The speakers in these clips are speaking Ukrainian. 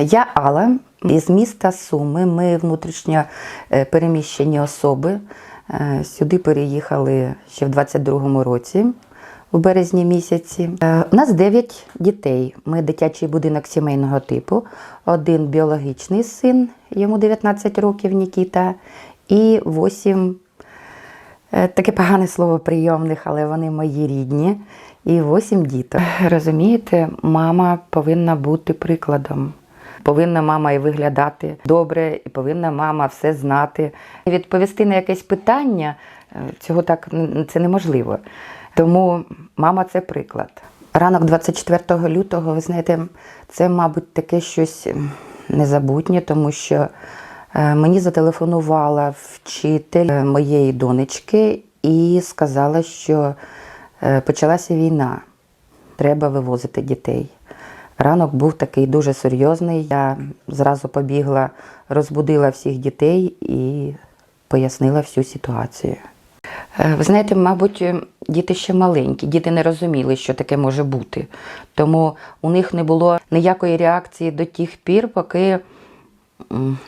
Я Алла із міста Суми. Ми внутрішньо е, переміщені особи. Е, Сюди переїхали ще в 22-му році, в березні місяці. Е, У нас 9 дітей. Ми дитячий будинок сімейного типу. Один біологічний син, йому 19 років Нікіта, і 8 Е, Таке погане слово прийомних, але вони мої рідні. І восім діток. Розумієте, мама повинна бути прикладом. Повинна мама і виглядати добре, і повинна мама все знати. Відповісти на якесь питання е, цього так це неможливо. Тому мама це приклад. Ранок 24 лютого, ви знаєте, це, мабуть, таке щось незабутнє, тому що Е, Мені зателефонувала вчитель е, моєї донечки і сказала, що почалася війна, треба вивозити дітей. Ранок був такий дуже серйозний. Я зразу побігла, розбудила всіх дітей і пояснила всю ситуацію. Е, Ви знаєте, мабуть, е, діти ще маленькі, діти не розуміли, що таке може бути. Тому у них не було ніякої реакції до тих пір, поки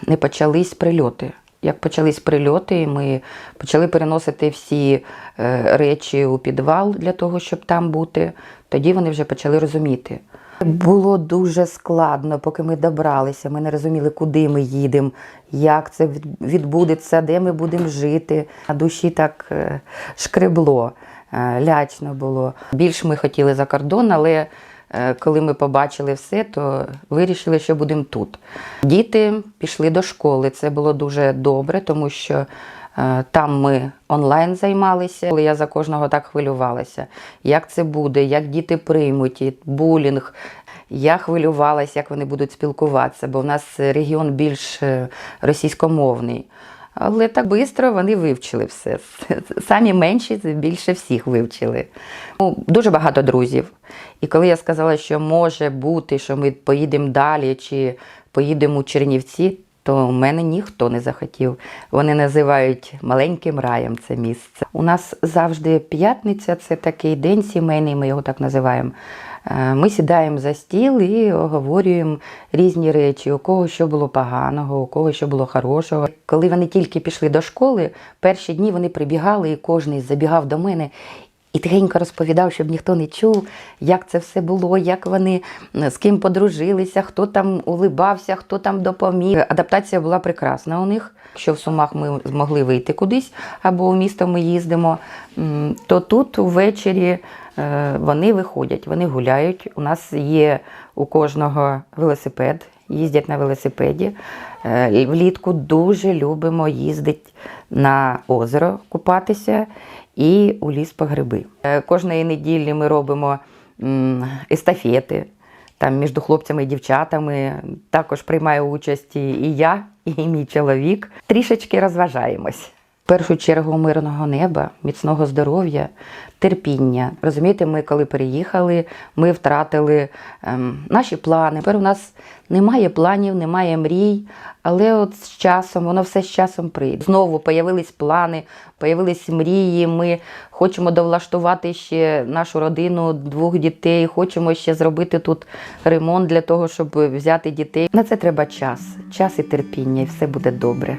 не почались прильоти. Як почались прильоти, ми почали переносити всі е, речі у підвал для того, щоб там бути. Тоді вони вже почали розуміти. Було дуже складно, поки ми добралися. Ми не розуміли, куди ми їдемо, як це відбудеться, де ми будемо жити. На душі так е, шкребло, е, лячно було. Більш ми хотіли за кордон, але е, коли ми побачили все, то вирішили, що будемо тут. Діти пішли до школи. Це було дуже добре, тому що там ми онлайн займалися. Але я за кожного так хвилювалася. Як це буде, як діти приймуть булінг. Я хвилювалася, як вони будуть спілкуватися, бо в нас регіон більш е, російськомовний. Але так швидко вони вивчили все. Самі менші більше всіх вивчили. Ну, дуже багато друзів. І коли я сказала, що може бути, що ми поїдемо далі чи поїдемо у Чернівці, то в мене ніхто не захотів. Вони називають маленьким раєм це місце. У нас завжди п'ятниця це такий день сімейний, ми його так називаємо. Е, Ми сідаємо за стіл і оговорюємо різні речі, у кого що було поганого, у кого що було хорошого. Коли вони тільки пішли до школи, перші дні вони прибігали, і кожен забігав до мене і тихенько розповідав, щоб ніхто не чув, як це все було, як вони з ким подружилися, хто там улибався, хто там допоміг. Адаптація була прекрасна у них. Якщо в Сумах ми змогли вийти кудись або у місто ми їздимо, то тут увечері е, вони виходять, вони гуляють. У нас є у кожного велосипед, їздять на велосипеді. Е, Влітку дуже любимо їздити на озеро купатися і у ліс по гриби. Е, Кожної неділі ми робимо естафети. Там між хлопцями і дівчатами також приймаю участь і і я, і мій чоловік. Трішечки розважаємось. В першу чергу мирного неба, міцного здоров'я, терпіння. Розумієте, ми коли переїхали, ми втратили ем, наші плани. Тепер у нас немає планів, немає мрій, але от з часом воно все з часом прийде. Знову появились плани, появились мрії. Ми хочемо довлаштувати ще нашу родину, двох дітей. Хочемо ще зробити тут ремонт для того, щоб взяти дітей. На це треба час, час і терпіння, і все буде добре.